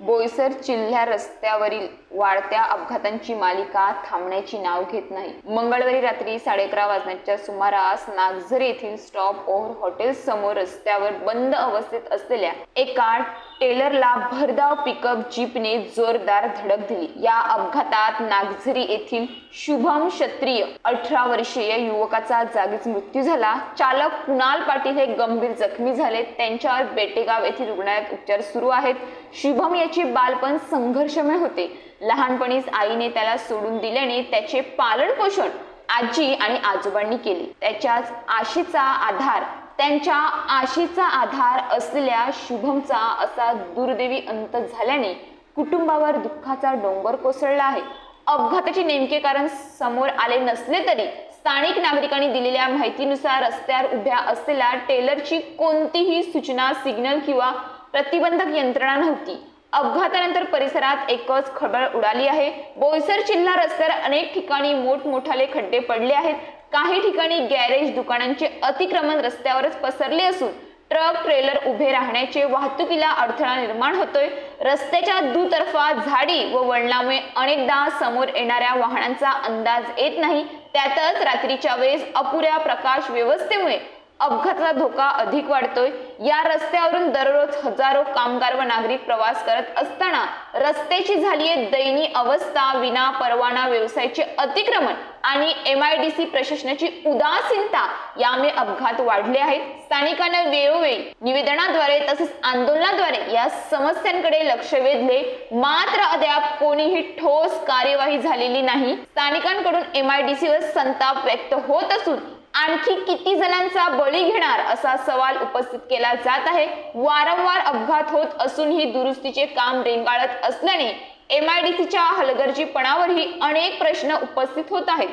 बोईसर जिल्ह्या रस्त्यावरील वाढत्या अपघातांची मालिका थांबण्याची नाव घेत नाही. मंगळवारी रात्री साडे अकरा वाजण्याच्या सुमारास नागझर येथील स्टॉप ओव्हर हॉटेल समोर रस्त्यावर बंद अवस्थेत असलेल्या एका टेलरला भरधाव पिकअप जीपने जोरदार धडक दिली. या अपघातात नागझरी येथील शुभम क्षत्रिय अठरा वर्षीय युवकाचा जागीच मृत्यू झाला. चालक कुणाल पाटील हे गंभीर जखमी झाले. त्यांच्यावर बेटेगाव येथील रुग्णालयात उपचार सुरू आहेत. शुभम याचे बालपण संघर्षमय होते. लहानपणीच आईने त्याला सोडून दिल्याने त्याचे पालन पोषण आजी आणि आजोबांनी केले. त्याच्याच आशेचा आधार त्यांच्या आशीचा आधार असलेल्या शुभमचा असा दुर्दैवी अंत झाल्याने कुटुंबावर दुःखाचा डोंगर कोसळला आहे. अपघाताचे नेमके कारण समोर आले नसले तरी स्थानिक नागरिकांनी दिलेल्या माहितीनुसार रस्त्यावर उभ्या असलेल्या टेलरची कोणतीही सूचना सिग्नल किंवा प्रतिबंधक यंत्रणा नव्हती. अपघातानंतर परिसरात एकच खळबळ उडाली आहे. बोईसर जिल्हा रस्त्यावर अनेक ठिकाणी मोठमोठाले खड्डे पडले आहेत. काही ठिकाणी गॅरेज दुकानांचे अतिक्रमण रस्त्यावरच पसरले असून ट्रक ट्रेलर उभे राहण्याचे वाहतुकीला अडथळा निर्माण होतोय. रस्त्याच्या दुतर्फा झाडी व वळणामुळे अनेकदा समोर येणाऱ्या वाहनांचा अंदाज येत नाही. त्यातच रात्रीच्या वेळेस अपुऱ्या प्रकाश व्यवस्थेमुळे अपघाताचा धोका अधिक वाढतोय. या रस्त्यावरून दररोज हजारो कामगार व नागरिक प्रवास करत असताना रस्त्याची झालीये दयनीय अवस्था विना परवाना व्यवसायाचे अतिक्रमण आणि एम आय डी सी प्रशासनाची उदासीनता यामुळे अपघात वाढले आहेत. स्थानिकांना वेळोवेळी निवेदनाद्वारे तसेच आंदोलनाद्वारे या समस्यांकडे लक्ष वेधले. मात्र अद्याप कोणीही ठोस कार्यवाही झालेली नाही. स्थानिकांकडून एम आय डी वर संताप व्यक्त होत असून आणखी किती जणांचा बळी घेणार असा सवाल उपस्थित केला जात आहे. वारंवार अपघात होत असूनही दुरुस्तीचे काम रेंगाळत असल्याने एम आय डी सीच्या हलगर्जीपणावरही अनेक प्रश्न उपस्थित होत आहेत.